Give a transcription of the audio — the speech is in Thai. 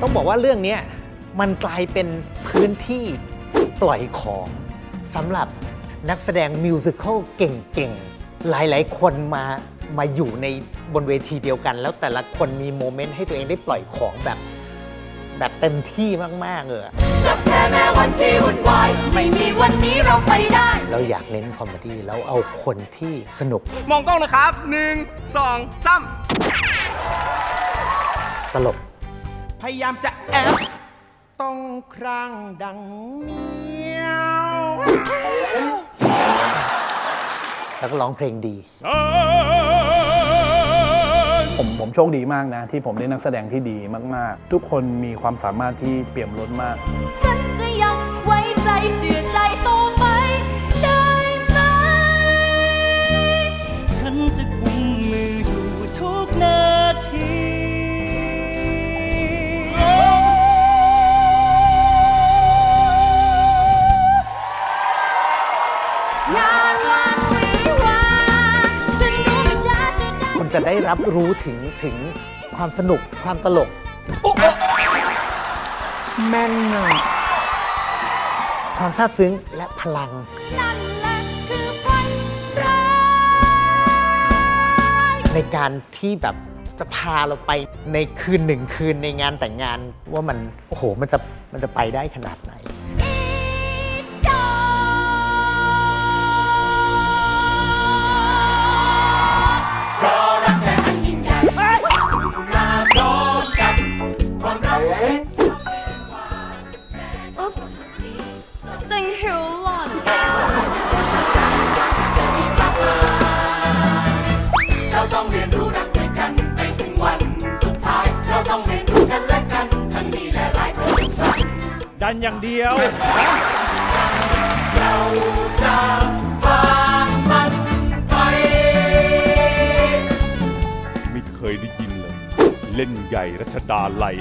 ต้องบอกว่าเรื่องเนี้ยมันกลายเป็นพื้นที่ปล่อยของสำหรับนักแสดงมิวสิควลเก่งๆ หลายๆ คนมามาอยู่ในบนเวทีเดียวกัน แล้วแต่ละคนมีโมเมนต์ให้ตัวเองได้ปล่อยของแบบ แบบเต็มที่มากๆเลยอะรักแท้แม้วันที่วุ่นวายไม่มีวันนี้เราไปได้ เราอยากเน้นคอมเมดี้แล้วเอาคนที่สนุก มองกล้องนะครับหนึ่งสองสามตลก พยายามจะแอบต้องครางดังเมียวแล้วก็ร้องเพลงดี ผมผมโชคดีมากนะ ที่ผมได้นักแสดงที่ดีมาก ๆ ทุกคนมีความสามารถที่เปี่ยมล้นมาก ฉันจะยังไว้ใจเชื่อใจต่อ คนจะได้รับรู้ถึงถึงความสนุกความตลก แม่นมากความซาบซึ้งและพลังนั่นแหละคือฝันร้ายในการที่แบบจะพาเราไปในคืนหนึ่งคืนในงานแต่งงานว่ามัน โอ้โห มันจะมันจะไปได้ขนาดไหน ต้องเรียนรู้รักด้วยกันไปถึงวันสุดท้าย เราต้องเรียนรู้กันและกันทั้งดีและร้ายเธอทุกสันดันอย่างเดียวเราจะผ่านมันไปไม่เคยได้ยินเลย เล่นใหญ่รัชดาลัย